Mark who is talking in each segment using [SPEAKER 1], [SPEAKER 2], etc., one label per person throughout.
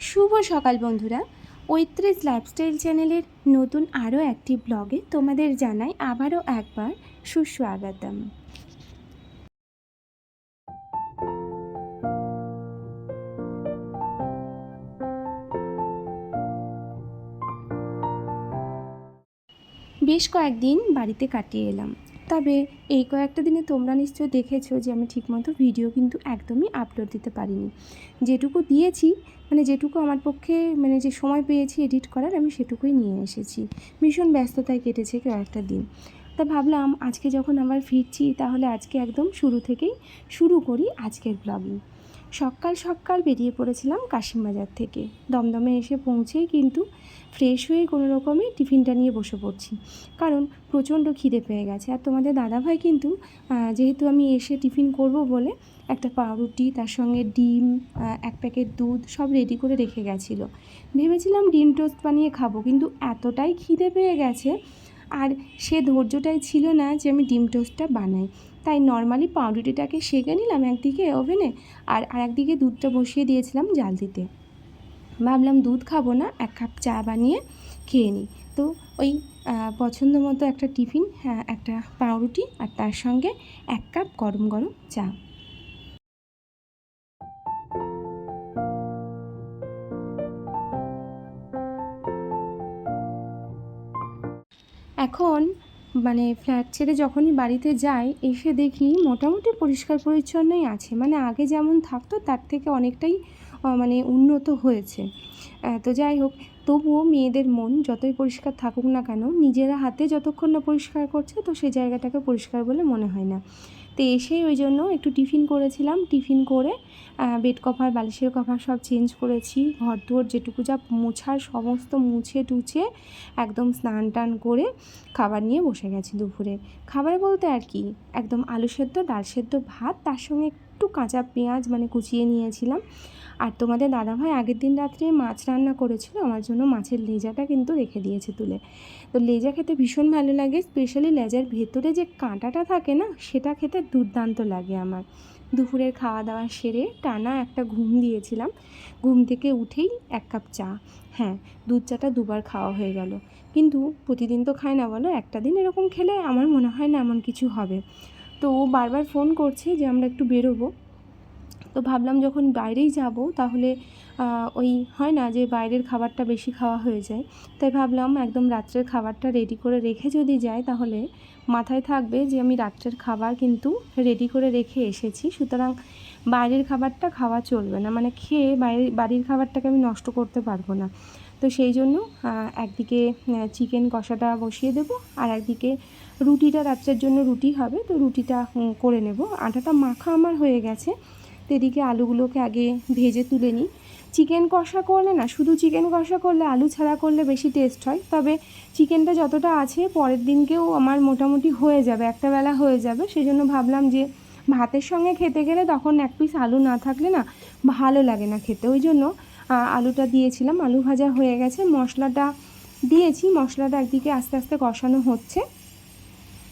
[SPEAKER 1] শুভ সকাল বন্ধুরা। ঐত্রিশ লাইফস্টাইল চ্যানেলের নতুন আরও একটি ব্লগে তোমাদের জানাই আবারও একবার সুস্বাগতম। বেশ কয়েকদিন বাড়িতে কাটিয়ে এলাম। তবে এই কয়েকটা দিনে তোমরা নিশ্চয়ই দেখেছ যে আমি ঠিকমতো ভিডিও কিন্তু একদমই আপলোড দিতে পারিনি। যেটুকু দিয়েছি মানে যেটুকু আমার পক্ষে মানে যে সময় পেয়েছি এডিট করার, আমি সেটুকুই নিয়ে এসেছি। ভীষণ ব্যস্ততায় কেটেছে কয়েকটা দিন। তা ভাবলাম আজকে যখন আবার ফিরছি, তাহলে আজকে একদম শুরু থেকেই শুরু করি আজকের ব্লগিং সকাল সকাল বেরিয়ে পড়েছিলাম কাশিমবাজার থেকে। দমদমে এসে পৌঁছেই কিন্তু ফ্রেশ হয়ে কোনো রকমে টিফিনটা নিয়ে বসে পড়ছি। কারণ প্রচণ্ড খিদে পেয়ে গেছে। আর তোমাদের দাদাভাই কিন্তু যেহেতু আমি এসে টিফিন করব বলে একটা পাউরুটি, তার সঙ্গে ডিম এক প্যাকেট দুধ সব রেডি করে রেখে গেছিল। ভেবেছিলাম ডিম টোস্ট বানিয়ে খাব, কিন্তু এতটাই খিদে পেয়ে গেছে আর সে ধৈর্যটাই ছিল না যে আমি ডিম টোস্টটা বানাই। তাই নর্মালি পাউরুটিটাকে সেঁকে নিলাম একদিকে ওভেনে আর আরেকদিকে দুধটা বসিয়ে দিয়েছিলাম জাল দিতে। ভাবলাম দুধ খাব না, এক কাপ চা বানিয়ে খেয়ে নিই। তো ওই পছন্দ মতো একটা টিফিন হ্যাঁ একটা পাউরুটি আর তার সঙ্গে এক কাপ গরম গরম চা। এখন মানে ফ্ল্যাট ছেড়ে যখনই বাড়িতে যাই, এসে দেখি মোটামুটি পরিষ্কার পরিচ্ছন্নই আছে। মানে আগে যেমন থাকতো, তার থেকে অনেকটাই মানে উন্নত হয়েছে। তো যাই হোক, তবুও মেয়েদের মন যতই পরিষ্কার থাকুক না কেন, নিজেরা হাতে যতক্ষণ না পরিষ্কার করছে, তো সেই জায়গাটাকে পরিষ্কার বলে মনে হয় না। তো এসেই ওই জন্য একটু টিফিন করেছিলাম। টিফিন করে বেড কভার, বালিশের কভার সব চেঞ্জ করেছি। ঘর দুয়ার যেটুকু যা মোছার সমস্ত মুছে টুছে একদম স্নান টান করে খাবার নিয়ে বসে গেছি দুপুরে। খাবার বলতে আর কি, একদম আলু সেদ্ধ, ডাল সেদ্ধ, ভাত, তার সঙ্গে একটু কাঁচা পেঁয়াজ মানে কুচিয়ে নিয়েছিলাম। আর তোমাদের দাদাভাই আগের দিন রাত্রে মাছ রান্না করেছিল, আমার জন্য মাছের লেজাটা কিন্তু রেখে দিয়েছে তুলে। তো লেজা খেতে ভীষণ ভালো লাগে স্পেশালি লেজার ভেতরে যে কাঁটাটা থাকে না, সেটা খেতে দুর্দান্ত লাগে আমার। দুপুরের খাওয়া দাওয়া সেরে টানা একটা ঘুম দিয়েছিলাম। ঘুম থেকে উঠেই এক কাপ চা। হ্যাঁ দুধ চাটা দুবার খাওয়া হয়ে গেল। কিন্তু প্রতিদিন তো খায় না বলো, একটা দিন এরকম খেলে আমার মনে হয় না এমন কিছু হবে। তো বারবার ফোন করছে যে আমরা একটু বেরোবো। তো ভাবলাম যখন বাইরেই যাব তাহলে ওই হয় না যে বাইরের খাবারটা বেশি খাওয়া হয়ে যায়। তাই ভাবলাম একদম রাত্রের খাবারটা রেডি করে রেখে যদি যাই তাহলে মাথায় থাকবে যে আমি রাত্রের খাবার কিন্তু রেডি করে রেখে এসেছি। সুতরাং বাইরের খাবারটা খাওয়া চলবে না। মানে খেয়ে বাইরে, বাড়ির খাবারটাকে আমি নষ্ট করতে পারব না। তো সেই জন্য একদিকে চিকেন কষাটা বসিয়ে দেবো আর একদিকে রুটিটা রাত্রের জন্য রুটি হবে, তো রুটিটা করে নেব। আটাটা মাখা আমার হয়ে গেছে, তো এদিকে আলুগুলোকে আগে ভেজে তুলে নিই। চিকেন কষা করলে না, শুধু চিকেন কষা করলে আলু ছাড়া করলে বেশি টেস্ট হয়, তবে চিকেনটা যতটা আছে পরের দিনকেও আমার মোটামুটি হয়ে যাবে, একটা বেলা হয়ে যাবে। সেই জন্য ভাবলাম যে ভাতের সঙ্গে খেতে গেলে তখন এক পিস আলু না থাকলে না ভালো লাগে না খেতে। ওই জন্য আলুটা দিয়েছিলাম, আলু ভাজা হয়ে গেছে, মশলাটা দিয়েছি, মশলাটা একদিকে আস্তে আস্তে কষানো হচ্ছে।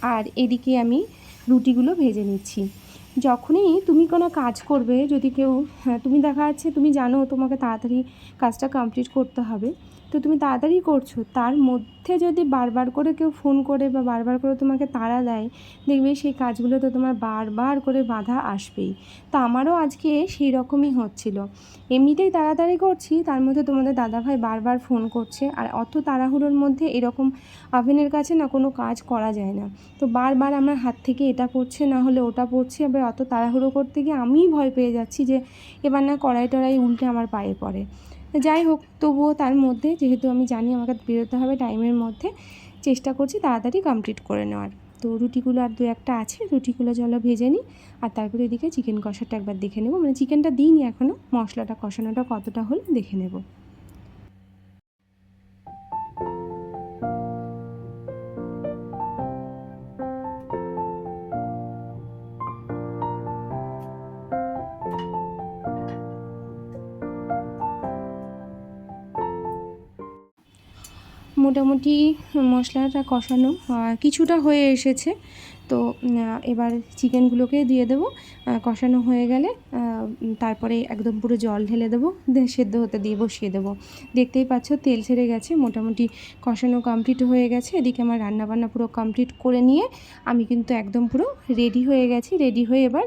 [SPEAKER 1] আর এদিকে আমি রুটিগুলো ভেজে নিচ্ছি। যখনই তুমি কোনো কাজ করবে যদি কেউ হ্যাঁ, তুমি দেখা যাচ্ছে তুমি জানো তোমাকে তাড়াতাড়ি কাজটা কমপ্লিট করতে হবে। তো তুমি তাড়াতাড়ি করছ। তার মধ্যে যদি বারবার করে কেউ ফোন করে বা বারবার করে তোমাকে তাড়া দেয়, দেখবে সেই কাজগুলো তো তোমার বারবার করে বাধা আসবেই। তা আমারও আজকে সেই রকমই হচ্ছিল। এমনিতেই তাড়াতাড়ি করছি, তার মধ্যে তোমাদের দাদাভাই বারবার ফোন করছে, আর অত তাড়াহুড়োর মধ্যে এরকম ওভেনের কাছে না কোনো কাজ করা যায় না। তো বারবার আমার হাত থেকে এটা পড়ছে, না হলে ওটা পড়ছে, আবার অত তাড়াহুড়ো করতে গিয়ে আমিই ভয় পেয়ে যাচ্ছি যে এবার না কড়াই টড়াই উল্টে আমার পায়ে পড়ে। যাই হোক, তবুও তার মধ্যে, যেহেতু আমি জানি আমাকে বেরোতে হবে টাইমের মধ্যে, চেষ্টা করছি তাড়াতাড়ি কমপ্লিট করে নেওয়ার। তো রুটিগুলো আর দু একটা আছে, রুটিগুলো চলো ভেজে নিই, আর তারপরে এদিকে চিকেন কষাটা একবার দেখে নেব। মানে চিকেনটা দিইনি এখনও মশলাটা কষানোটা কতটা হলো দেখে নেব। মোটামুটি মশলাটা কষানো কিছুটা হয়ে এসেছে। তো এবার চিকেনগুলোকে দিয়ে দেবো। কষানো হয়ে গেলে তারপরে একদম পুরো জল ঢেলে দেবো। সেদ্ধ হতে দিয়ে বসিয়ে দেবো। দেখতেই পাচ্ছ, তেল ছেড়ে গেছে, মোটামুটি কষানো কমপ্লিট হয়ে গেছে। এদিকে আমার রান্নাবান্না পুরো কমপ্লিট করে নিয়ে আমি কিন্তু একদম পুরো রেডি হয়ে গেছি। রেডি হয়ে এবার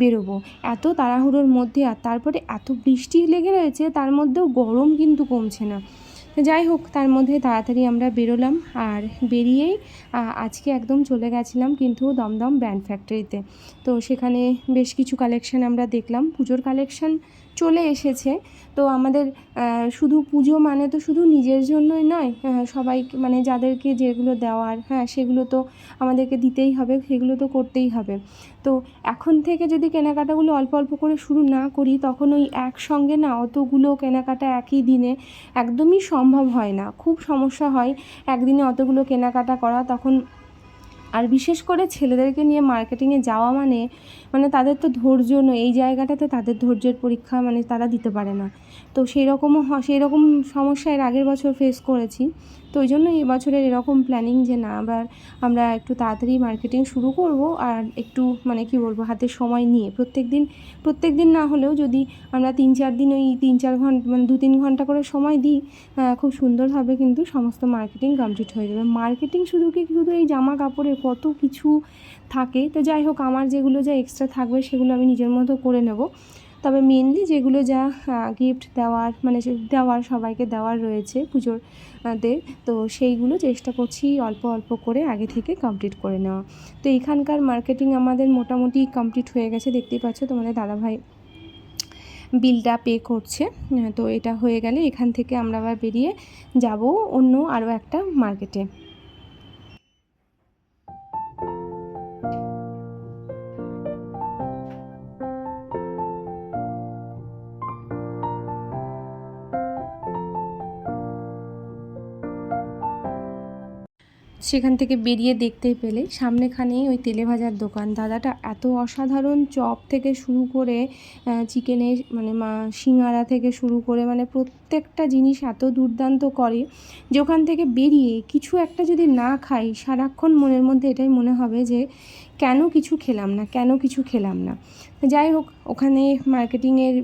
[SPEAKER 1] বেরোবো। এত তাড়াহুড়োর মধ্যে আর তারপরে এত বৃষ্টি লেগে রয়েছে, তার মধ্যেও গরম কিন্তু কমছে না। যাই হোক, তার মধ্যে তাড়াতাড়ি আমরা বেরোলাম আর বেরিয়েই আজকে একদম চলে গেছিলাম কিন্তু দমদম ব্র্যান্ড ফ্যাক্টরিতে। তো সেখানে বেশ কিছু কালেকশান আমরা দেখলাম। পুজোর কালেকশান চলে এসেছে। তো আমাদের শুধু পুজো মানে তো শুধু নিজের জন্যই নয় সবাই মানে যাদেরকে যেগুলো দেওয়ার হ্যাঁ সেগুলো তো আমাদেরকে দিতেই হবে, সেগুলো তো করতেই হবে। তো এখন থেকে যদি কেনাকাটাগুলো অল্প অল্প করে শুরু না করি, তখন ওই একসঙ্গে না অতগুলো কেনাকাটা একই দিনে একদমই সম্ভব হয় না। খুব সমস্যা হয়, একদিনে অতগুলো কেনাকাটা করা, তখন আর বিশেষ করে ছেলেদেরকে নিয়ে মার্কেটিংয়ে যাওয়া মানে মানে তাদের তো ধৈর্য নয়। এই জায়গাটাতে তাদের ধৈর্যের পরীক্ষা মানে তারা দিতে পারে না। তো সেই রকমও সেই রকম সমস্যা এর আগের বছর ফেস করেছি। তো ওই জন্য এবছরের এরকম প্ল্যানিং যে না, আবার আমরা একটু তাড়াতাড়ি মার্কেটিং শুরু করব আর একটু মানে কি বলব, হাতে সময় নিয়ে। প্রত্যেক দিন প্রত্যেক দিন না হলেও যদি আমরা তিন চার দিন ওই তিন চার ঘণ্টা মানে দু তিন ঘণ্টা করে সময় দিই খুব সুন্দরভাবে কিন্তু সমস্ত মার্কেটিং কমপ্লিট হয়ে যাবে। মার্কেটিং শুধু কি, শুধু এই জামা কাপড়ের কত কিছু থাকে। তো যাই হোক, আমার যেগুলো যা এক্সট্রা থাকবে সেগুলো আমি নিজের মতো করে নেব। তবে মেনলি যেগুলো যা গিফট দেওয়ার মানে দেওয়ার, সবাইকে দেওয়ার রয়েছে পুজোর তে তো সেইগুলো চেষ্টা করছি অল্প অল্প করে আগে থেকে কমপ্লিট করে নেওয়া। তো এখানকার মার্কেটিং আমাদের মোটামুটি কমপ্লিট হয়ে গেছে, দেখতেই পাচ্ছ তোমাদের দাদাভাই বিলটা পে করছে, তো এটা হয়ে গেলে এখান থেকে আমরা আবার বেরিয়ে যাব অন্য আরও একটা মার্কেটে সেখান থেকে বেরিয়ে দেখতে পেলে সামনেখানেই ওই তেলে ভাজার দোকান। দাদাটা এত অসাধারণ চপ থেকে শুরু করে চিকেনের মানে মা সিঙাড়া থেকে শুরু করে মানে প্রত্যেকটা জিনিস এত দুর্দান্ত করে যে ওখান থেকে বেরিয়ে কিছু একটা যদি না খাই, সারাক্ষণ মনের মধ্যে এটাই মনে হবে যে কেন কিছু খেলাম না, কেন কিছু খেলাম না? যাই হোক, ওখানে মার্কেটিংয়ের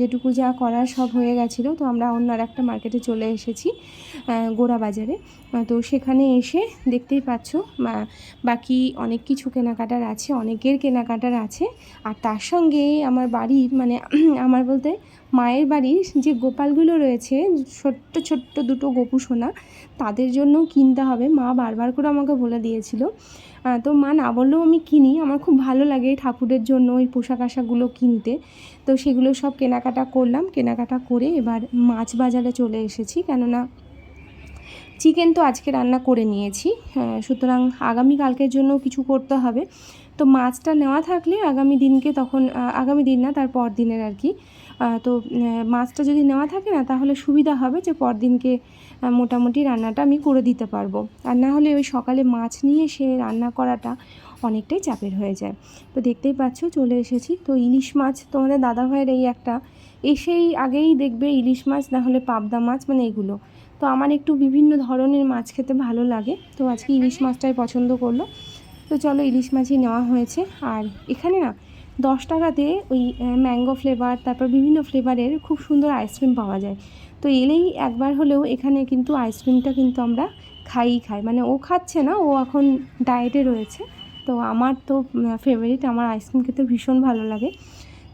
[SPEAKER 1] যেটুকু যা করার সব হয়ে গেছিল, তো আমরা অন্য আর একটা মার্কেটে চলে এসেছি গোড়া বাজারে। তো সেখানে এসে দেখতেই পাচ্ছ বাকি অনেক কিছু কেনাকাটার আছে, অনেকের কেনাকাটার আছে, আর তার সঙ্গে আমার বাড়ির মানে আমার বলতে মায়ের বাড়ির যে গোপালগুলো রয়েছে, ছোট্ট ছোট্ট দুটো গোপু সোনা, তাদের জন্য কিনতে হবে। মা বারবার করে আমাকে বলে দিয়েছিল। তো মা না বললেও আমি কিনি। আমার খুব ভালো লাগে ঠাকুরের জন্য ওই পোশাক আশাকগুলো কিনতে। তো সেগুলো সব কেনাকাটা করলাম। কেনাকাটা করে এবার মাছ বাজারে চলে এসেছি। কেননা চিকেন তো আজকে রান্না করে নিয়েছি। সুতরাং আগামী কালকের জন্য কিছু করতে হবে। তো মাছটা নেওয়া থাকলে আগামী দিনকে তখন আগামী দিন না, তার পর দিনের আর কি। তো মাছটা যদি নেওয়া থাকে না, তাহলে সুবিধা হবে যে পরদিনকে মোটামুটি রান্নাটা আমি করে দিতে পারব। আর না হলে ওই সকালে মাছ নিয়ে সে রান্না করাটা অনেকটাই চাপের হয়ে যায়। তো দেখতেই পাচ্ছ, চলে এসেছি। তো ইলিশ মাছ তোমাদের দাদাভাইয়ের এই একটা, এসেই আগেই দেখবে ইলিশ মাছ, না হলে পাবদা মাছ মানে এগুলো। তো আমার একটু বিভিন্ন ধরনের মাছ খেতে ভালো লাগে। তো আজকে ইলিশ মাছটাই পছন্দ করল। তো চলো ইলিশ মাছই নেওয়া হয়েছে। আর এখানে না দশ টাকাতে ওই ম্যাঙ্গো ফ্লেভার তারপর বিভিন্ন ফ্লেভারের খুব সুন্দর আইসক্রিম পাওয়া যায়। তো এলেই একবার হলেও এখানে কিন্তু আইসক্রিমটা কিন্তু আমরা খাইই খাই। মানে ও খাচ্ছে না, ও এখন ডায়েটে রয়েছে। তো আমার তো ফেভারিট আমার আইসক্রিম খেতে ভীষণ ভালো লাগে।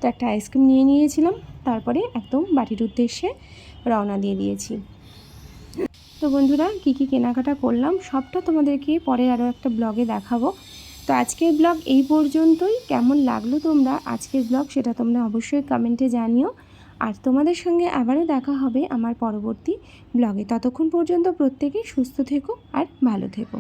[SPEAKER 1] তো একটা আইসক্রিম নিয়ে নিয়েছিলাম, তারপরে একদম বাটির উদ্দেশ্যে রওনা দিয়ে দিয়েছি। তো বন্ধুরা, কী কী কেনাকাটা করলাম, সবটা তোমাদেরকে পরে আরও একটা ব্লগে দেখাবো। তো আজকের ব্লগ এই পর্যন্তই। কেমন লাগল তোমরা আজকের ব্লগ সেটা তোমরা অবশ্যই কমেন্টে জানিও। আর তোমাদের সঙ্গে আবারও দেখা হবে আমার পরবর্তী ব্লগে। ততক্ষণ পর্যন্ত প্রত্যেকেই সুস্থ থেকো আর ভালো থেকো।